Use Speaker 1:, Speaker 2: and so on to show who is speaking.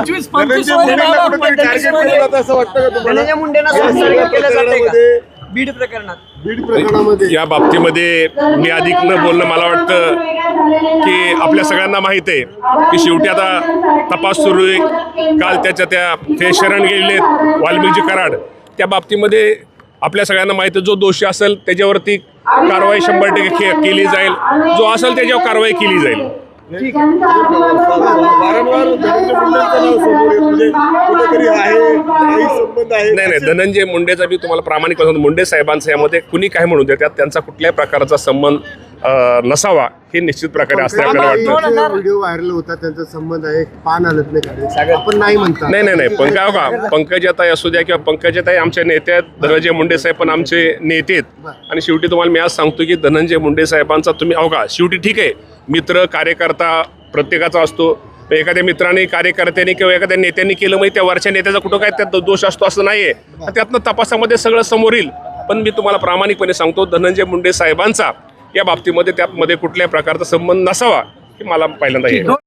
Speaker 1: पंचवीस
Speaker 2: पंचवीसमध्ये
Speaker 1: बाबा, मध्ये.
Speaker 3: धनंजय मुंडेंना संसर्ग केलं का? बीड प्रकरणात.
Speaker 2: बीड प्रकरणामध्ये
Speaker 4: या बाबतीमध्ये मी अधिक न बोलणं मला वाटतं की आपल्या सगळ्यांना माहीत आहे की शेवटी आता तपास सुरू आहे. काल त्याच्या त्या ते शरण गेलेले आहेत, वाल्मिकजी कराड. त्या बाबतीमध्ये आपल्या सगळ्यांना माहीत आहे जो दोषी असेल त्याच्यावरती कारवाई शंभर टक्के के- केली जाईल. जो असेल त्याच्यावर कारवाई केली जाईल.
Speaker 2: म्हणजे आहे
Speaker 4: नाही नाही धनंजय मुंडेचा मी तुम्हाला प्रामाणिक मुंडे साहेबांचं यामध्ये कुणी काय म्हणू दे त्यात त्यांचा कुठल्याही प्रकारचा संबंध नसावा हे निश्चित प्रकारे असते आपल्याला वाटतं.
Speaker 2: व्हिडिओ व्हायरल होता त्यांचा संबंध आहे पान हलत नाही आपण नाही म्हणता.
Speaker 4: नाही नाही नाही पंकज का पंकजाताई असू द्या किंवा पंकजाताई आमच्या नेते आहेत धनंजय मुंडे साहेब पण आमचे नेते आहेत. आणि शेवटी तुम्हाला मी आज सांगतो की धनंजय मुंडे साहेबांचा तुम्ही अहो का शेवटी ठीक आहे मित्र कार्यकर्ता प्रत्येकाचा असतो. एखाद्या मित्राने कार्यकर्त्यांनी किंवा एखाद्या नेत्यांनी केलं म्हणजे त्या वरच्या नेत्याचा कुठं काय त्यात दोष असतो असं नाहीये. त्यातनं तपासामध्ये सगळं समोर येईल. पण मी तुम्हाला प्रामाणिकपणे सांगतो धनंजय मुंडे साहेबांचा या बाबतीमध्ये त्यामध्ये कुठल्याही प्रकारचा संबंध नसावा हे मला पहिल्यांदा येईल